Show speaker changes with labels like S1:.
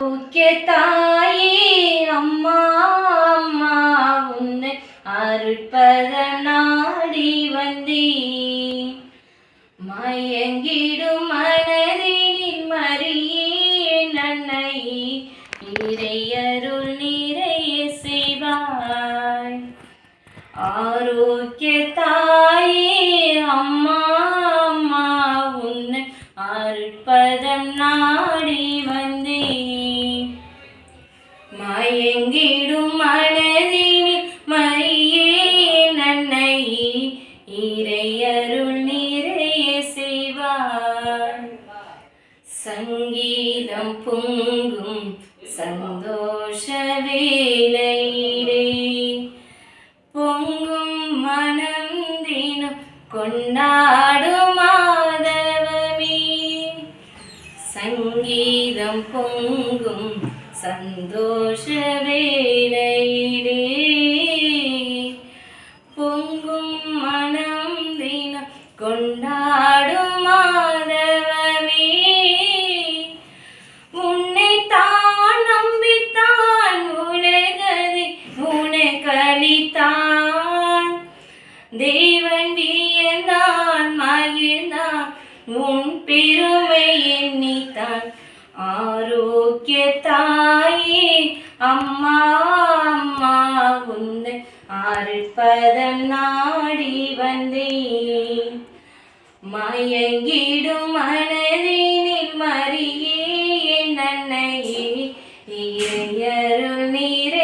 S1: முக்கிய தாயே அம்மா அம்மா உன்னை அருட்பத நாடி வந்தேன். மயங்கிடும் மனதினில் மறியே நன்னை இறையருள் நிறைய செய்வாய். ஆரோக்கிய தாயே அம்மா அம்மா உன்னை அருட்பதம் நாடி வந்தேன். இறையருள் நிறைய செய்வார். சங்கீதம் பொங்கும் சந்தோஷ வேலையிலே பொங்கும் மனம் தினம் கொண்டாடும் மாதவமே சங்கீதம் பொங்கும் சந்தோஷ வேளையிலே கொண்டாடும் மாதவமே உன்னை தான் நம்பித்தான் உலகதை உனக்களித்தான் தேவன் வியந்தான் மகிழ்ந்தான் உன் பெருமை எண்ணித்தான். ஆரோக்கிய தாயே அம்மா அம்மா உந்த ஆறு பதம் நாடி வந்தேன். மயங்கிடும் மனதினில் மறியே என் அன்னையே இயருள் நீர்.